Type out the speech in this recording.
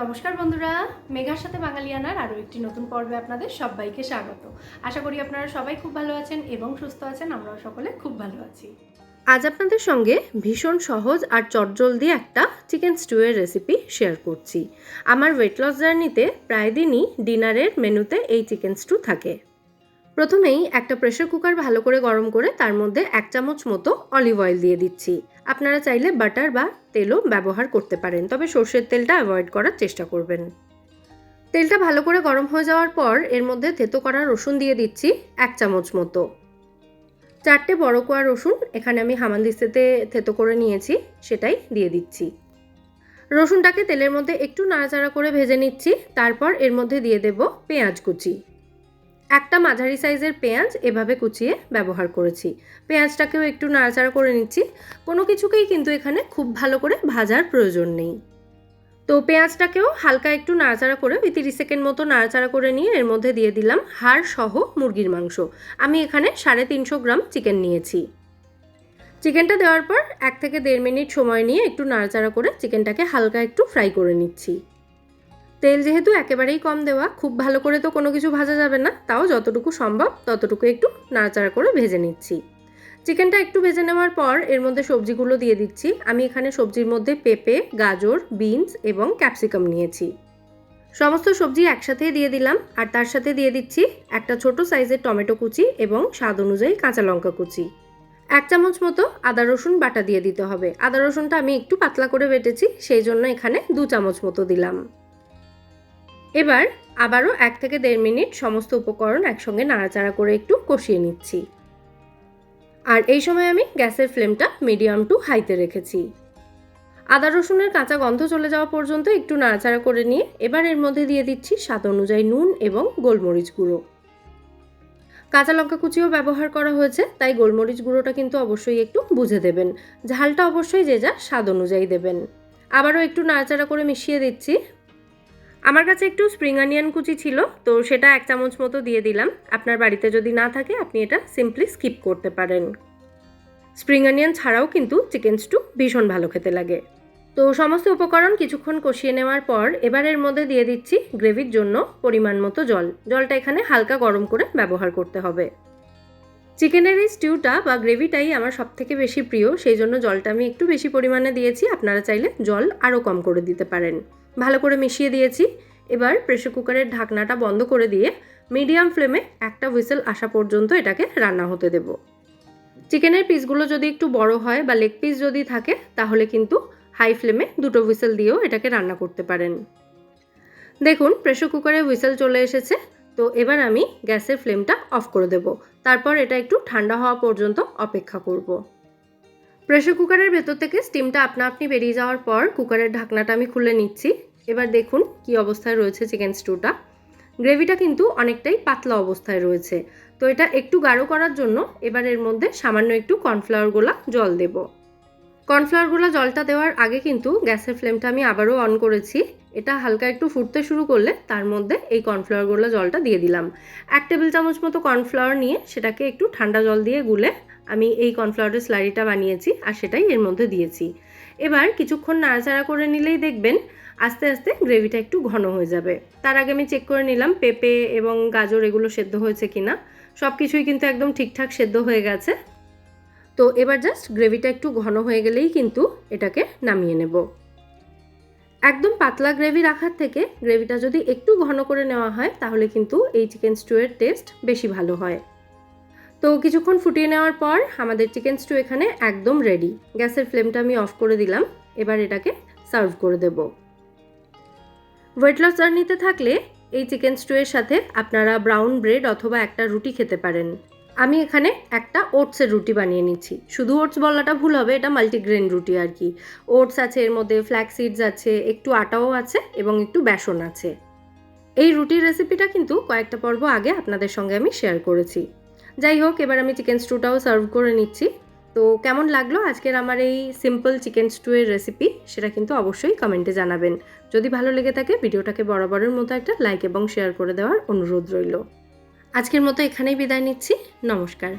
নমস্কার বন্ধুরা, মেঘার সাথে বাঙালিয়ানার আরও একটি নতুন পর্বে আপনাদের সবাইকে স্বাগত। আশা করি আপনারা সবাই খুব ভালো আছেন এবং সুস্থ আছেন, আমরাও সকলে খুব ভালো আছি। আজ আপনাদের সঙ্গে ভীষণ সহজ আর চটজলদি একটা চিকেন স্টুয়ের রেসিপি শেয়ার করছি। আমার ওয়েট লস জার্নিতে প্রায় দিনই ডিনারের মেনুতে এই চিকেন স্টু থাকে। প্রথমেই একটা প্রেশার কুকার ভালো করে গরম করে তার মধ্যে এক চামচ মতো অলিভ অয়েল দিয়ে দিচ্ছি। আপনারা চাইলে বাটার বা তেলও ব্যবহার করতে পারেন, তবে সর্ষের তেলটা অ্যাভয়েড করার চেষ্টা করবেন। তেলটা ভালো করে গরম হয়ে যাওয়ার পর এর মধ্যে থেতো করা রসুন দিয়ে দিচ্ছি এক চামচ মতো। চারটে বড় কোয়া রসুন এখানে আমি হামানদিস্তেতে থেতো করে নিয়েছি, সেটাই দিয়ে দিচ্ছি। রসুনটাকে তেলের মধ্যে একটু নাড়াচাড়া করে ভেজে নিচ্ছি, তারপর এর মধ্যে দিয়ে দেব পেঁয়াজ কুচি। একটা মাঝারি সাইজের পেঁয়াজ এভাবে কুচিয়ে ব্যবহার করেছি। পেঁয়াজটাকেও একটু নাড়াচাড়া করে নিচ্ছি। কোনো কিছুকেই কিন্তু এখানে খুব ভালো করে ভাজার প্রয়োজন নেই। তো পেঁয়াজটাকেও হালকা একটু নাড়াচাড়া করে ওই তিরিশ সেকেন্ড মতো নাড়াচাড়া করে নিয়ে এর মধ্যে দিয়ে দিলাম হাড় সহ মুরগির মাংস। আমি এখানে সাড়ে তিনশো গ্রাম চিকেন নিয়েছি। চিকেনটা দেওয়ার পর এক থেকে দেড় মিনিট সময় নিয়ে একটু নাড়াচাড়া করে চিকেনটাকে হালকা একটু ফ্রাই করে নিচ্ছি। তেল যেহেতু একেবারেই কম দেওয়া, খুব ভালো করে তো কোনো কিছু ভাজা যাবে না, তাও যতটুকু সম্ভব ততটুকু একটু নাড়াচাড়া করে ভেজে নিচ্ছি। চিকেনটা একটু ভেজে নেওয়ার পর এর মধ্যে সবজিগুলো দিয়ে দিচ্ছি। আমি এখানে সবজির মধ্যে পেঁপে, গাজর, বিনস এবং ক্যাপসিকাম নিয়েছি। সমস্ত সবজি একসাথেই দিয়ে দিলাম আর তার সাথে দিয়ে দিচ্ছি একটা ছোট সাইজের টমেটো কুচি এবং স্বাদ অনুযায়ী কাঁচা লঙ্কা কুচি। এক চামচ মতো আদা রসুন বাটা দিয়ে দিতে হবে। আদা রসুনটা আমি একটু পাতলা করে বেটেছি, সেই জন্য এখানে দু চামচ মতো দিলাম। এবার আবারও এক থেকে দেড় মিনিট সমস্ত উপকরণ একসঙ্গে নাড়াচাড়া করে একটু কষিয়ে নিচ্ছি। আর এই সময় আমি গ্যাসের ফ্লেমটা মিডিয়াম টু হাইতে রেখেছি। আদা রসুনের কাঁচা গন্ধ চলে যাওয়া পর্যন্ত একটু নাড়াচাড়া করে নিয়ে এবার এর মধ্যে দিয়ে দিচ্ছি স্বাদ অনুযায়ী নুন এবং গোলমরিচ গুঁড়ো। কাঁচা লঙ্কা কুচিও ব্যবহার করা হয়েছে, তাই গোলমরিচ গুঁড়োটা কিন্তু অবশ্যই একটু বুঝে দেবেন। ঝালটা অবশ্যই যে যা স্বাদ অনুযায়ী দেবেন। আবারও একটু নাড়াচাড়া করে মিশিয়ে দিচ্ছি। আমার কাছে একটু স্প্রিং অনিয়ন কুচি ছিল, তো সেটা এক চামচ মতো দিয়ে দিলাম। আপনার বাড়িতে যদি না থাকে, আপনি এটা সিম্পলি স্কিপ করতে পারেন। স্প্রিং অনিয়ন ছাড়াও কিন্তু চিকেন স্টু ভীষণ ভালো খেতে লাগে। তো সমস্ত উপকরণ কিছুক্ষণ কষিয়ে নেওয়ার পর, এবার এর মধ্যে দিয়ে দিচ্ছি গ্রেভির জন্য পরিমাণ মতো জল। জলটা এখানে হালকা গরম করে ব্যবহার করতে হবে। চিকেনের এই স্টিউটা বা গ্রেভিটাই আমার সবথেকে বেশি প্রিয়, সেই জন্য জলটা আমি একটু বেশি পরিমাণে দিয়েছি। আপনারা চাইলে জল আরও কম করে দিতে পারেন। ভালো করে মিশিয়ে দিয়েছি। এবার প্রেশার কুকারের ঢাকনাটা বন্ধ করে দিয়ে মিডিয়াম ফ্লেমে একটা হুইসেল আসা পর্যন্ত এটাকে রান্না হতে দেব। চিকেনের পিসগুলো যদি একটু বড় হয় বা লেগ পিস যদি থাকে, তাহলে কিন্তু হাই ফ্লেমে দুটো হুইসেল দিয়েও এটাকে রান্না করতে পারেন। দেখুন প্রেশার কুকারে হুইসেল চলে এসেছে। তো এবার আমি গ্যাসের ফ্লেমটা অফ করে দেব। তারপর এটা একটু ঠান্ডা হওয়া পর্যন্ত অপেক্ষা করব। প্রেশার কুকারের ভেতর থেকে স্টিমটা আপনা আপনি বেরিয়ে যাওয়ার পর কুকারের ঢাকনাটা আমি খুলে নিচ্ছি। এবার দেখুন কি অবস্থায় রয়েছে চিকেন স্টুটা গ্রেভিটা কিন্তু অনেকটাই পাতলা অবস্থায় রয়েছে। তো এটা একটু গাঢ় করার জন্য এবার এর মধ্যে সামান্য একটু কর্নফ্লাওয়ার গোলা জল দেব। কর্নফ্লাওয়ার গোলা জলটা দেওয়ার আগে কিন্তু গ্যাসের ফ্লেমটা আমি আবারও অন করেছি। এটা হালকা একটু ফুটতে শুরু করলে তার মধ্যে এই কর্নফ্লাওয়ার গোলা জলটা দিয়ে দিলাম। এক টেবিল চামচ মতো কর্নফ্লাওয়ার নিয়ে সেটাকে একটু ঠান্ডা জল দিয়ে গুলে আমি এই কর্নফ্লাওয়ারের স্লারিটা বানিয়েছি আর সেটাই এর মধ্যে দিয়েছি। এবার কিছুক্ষণ নাড়াচাড়া করে নিলেই দেখবেন আস্তে আস্তে গ্রেভিটা একটু ঘন হয়ে যাবে। তার আগে আমি চেক করে নিলাম পেঁপে এবং গাজর এগুলো সেদ্ধ হয়েছে কিনা। সব কিছুই কিন্তু একদম ঠিকঠাক সেদ্ধ হয়ে গেছে। তো এবার জাস্ট গ্রেভিটা একটু ঘন হয়ে গেলেই কিন্তু এটাকে নামিয়ে নেব। একদম পাতলা গ্রেভি রাখার থেকে গ্রেভিটা যদি একটু ঘন করে নেওয়া হয় তাহলে কিন্তু এই চিকেন স্টুয়ের টেস্ট বেশি ভালো হয়। তো কিছুক্ষণ ফুটিয়ে নেওয়ার পর আমাদের চিকেন স্টু এখানে একদম রেডি গ্যাসের ফ্লেমটা আমি অফ করে দিলাম। এবার এটাকে সার্ভ করে দেব। ওয়েট লস জার্নিতে থাকলে এই চিকেন স্টুয়ের সাথে আপনারা ব্রাউন ব্রেড অথবা একটা রুটি খেতে পারেন। আমি এখানে একটা ওটসের রুটি বানিয়ে নিচ্ছি। শুধু ওটস বলাটা ভুল হবে, এটা মাল্টিগ্রেন রুটি আর কি। ওটস আছে, এর মধ্যে ফ্ল্যাক্স সিডস আছে, একটু আটাও আছে এবং একটু বেসন আছে। এই রুটির রেসিপিটা কিন্তু কয়েকটা পর্ব আগে আপনাদের সঙ্গে আমি শেয়ার করেছি। যাই হোক, এবার আমি চিকেন স্টুটাও সার্ভ করে নিচ্ছি। তো কেমন লাগল আজকের আমার এই সিম্পল চিকেন স্টুয়ের রেসিপি সেটা কিন্তু অবশ্যই কমেন্টে জানাবেন। যদি ভালো লেগে থাকে, ভিডিওটাকে বরাবরের মতো একটা লাইক এবং শেয়ার করে দেওয়ার অনুরোধ রইল। আজকের মতো এখানেই বিদায় নিচ্ছি। নমস্কার।